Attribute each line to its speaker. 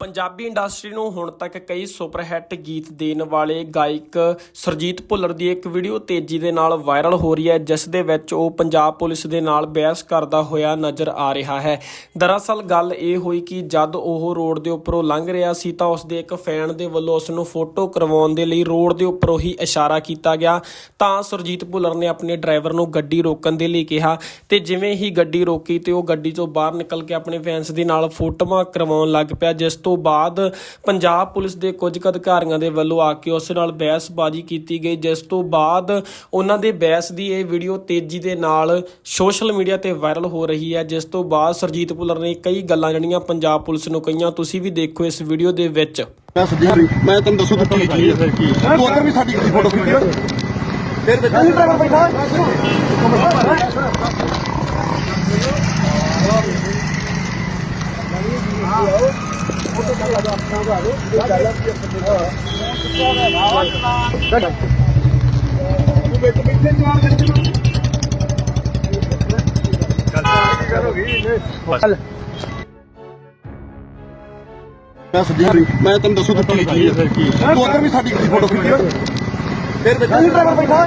Speaker 1: Punjabi industry ਨੂੰ ਹੁਣ ਤੱਕ ਕਈ ਸੁਪਰਹਿੱਟ ਗੀਤ ਦੇਣ ਵਾਲੇ ਗਾਇਕ ਸਰਜੀਤ ਭੁੱਲਰ ਦੀ ਇੱਕ ਵੀਡੀਓ ਤੇਜ਼ੀ ਦੇ ਨਾਲ ਵਾਇਰਲ ਹੋ ਰਹੀ ਹੈ, ਜਿਸ ਦੇ ਵਿੱਚ ਉਹ ਪੰਜਾਬ ਪੁਲਿਸ ਦੇ ਨਾਲ ਬਹਿਸ ਕਰਦਾ ਹੋਇਆ ਨਜ਼ਰ ਆ ਰਿਹਾ ਹੈ। ਦਰਅਸਲ ਗੱਲ ਇਹ ਹੋਈ ਕਿ ਜਦ ਉਹ ਰੋਡ ਦੇ ਉੱਪਰੋਂ ਲੰਘ ਰਿਹਾ ਸੀ ਤਾਂ ਉਸ ਦੇ ਇੱਕ ਫੈਨ ਦੇ ਵੱਲੋਂ ਉਸ ਨੂੰ ਫੋਟੋ ਕਰਵਾਉਣ ਦੇ ਲਈ ਰੋਡ ਦੇ ਉੱਪਰੋਂ ਹੀ ਇਸ਼ਾਰਾ ਕੀਤਾ ਗਿਆ। ਤਾਂ ਸਰਜੀਤ ਭੁੱਲਰ ਨੇ ਆਪਣੇ ਡਰਾਈਵਰ ਨੂੰ ਗੱਡੀ ਰੋਕਣ ਦੇ ਲਈ ਕਿਹਾ ਤੇ ਜਿਵੇਂ ਹੀ ਗੱਡੀ ਰੋਕੀ ਤੇ ਉਹ ਗੱਡੀ ਤੋਂ ਬਾਹਰ ਨਿਕਲ ਕੇ ਆਪਣੇ ਫੈਨਸ ਦੇ ਨਾਲ ਫੋਟੋਆਂ ਕਰਵਾਉਣ ਲੱਗ ਪਿਆ, ਜਿਸ ਤੋਂ ਬਾਅਦ ਪੰਜਾਬ ਪੁਲਿਸ ਦੇ ਕੁਝ ਕੁ ਅਧਿਕਾਰੀਆਂ ਦੇ ਵੱਲੋਂ ਆ ਕੇ ਉਸ ਨਾਲ ਬਹਿਸਬਾਜ਼ੀ ਕੀਤੀ ਗਈ ਜਿਸ ਤੋਂ ਬਾਅਦ ਉਹਨਾਂ ਦੇ ਬਹਿਸ ਦੀ ਇਹ ਵੀਡੀਓ ਤੇਜ਼ੀ ਦੇ ਨਾਲ ਸੋਸ਼ਲ ਮੀਡੀਆ ਤੇ ਵਾਇਰਲ ਹੋ ਰਹੀ ਹੈ ਜਿਸ ਤੋਂ ਬਾਅਦ ਸਰਜੀਤ ਭੁੱਲਰ ਨੇ ਕਈ ਗੱਲਾਂ ਜਿਹੜੀਆਂ ਪੰਜਾਬ ਪੁਲਿਸ ਨੂੰ ਕਹੀਆਂ ਤੁਸੀਂ ਵੀ ਦੇਖੋ ਇਸ ਵੀਡੀਓ ਦੇ ਵਿੱਚ।
Speaker 2: ਮੈਂ ਸੱਜਿਆ ਮੈਂ ਤੈਨੂੰ ਦੱਸੂ ਕੀ ਚੀਜ਼ ਹੈ। ਤੂੰ ਉੱਧਰ ਵੀ ਸਾਡੀ ਗੱਡੀ ਫੋਟੋ ਖਿੱਚੀ ਫਿਰ ਬੈਠਾ ਨਹੀਂ ਡਰਾਈਵਰ ਬੈਠਾ ਤੂੰ ਵਿੱਚ ਬੈਠੇ ਜਵਾਨ ਦੇ ਮੈਂ ਸੱਜਿਆ ਮੈਂ ਤੈਨੂੰ ਦੱਸੂ ਤੂੰ ਕੀ ਚੀਜ਼ ਹੈ। ਤੂੰ ਉੱਧਰ ਵੀ ਸਾਡੀ ਫੋਟੋ ਖਿੱਚੀ ਫਿਰ ਬੈਠਾ ਨਹੀਂ ਡਰਾਈਵਰ ਬੈਠਾ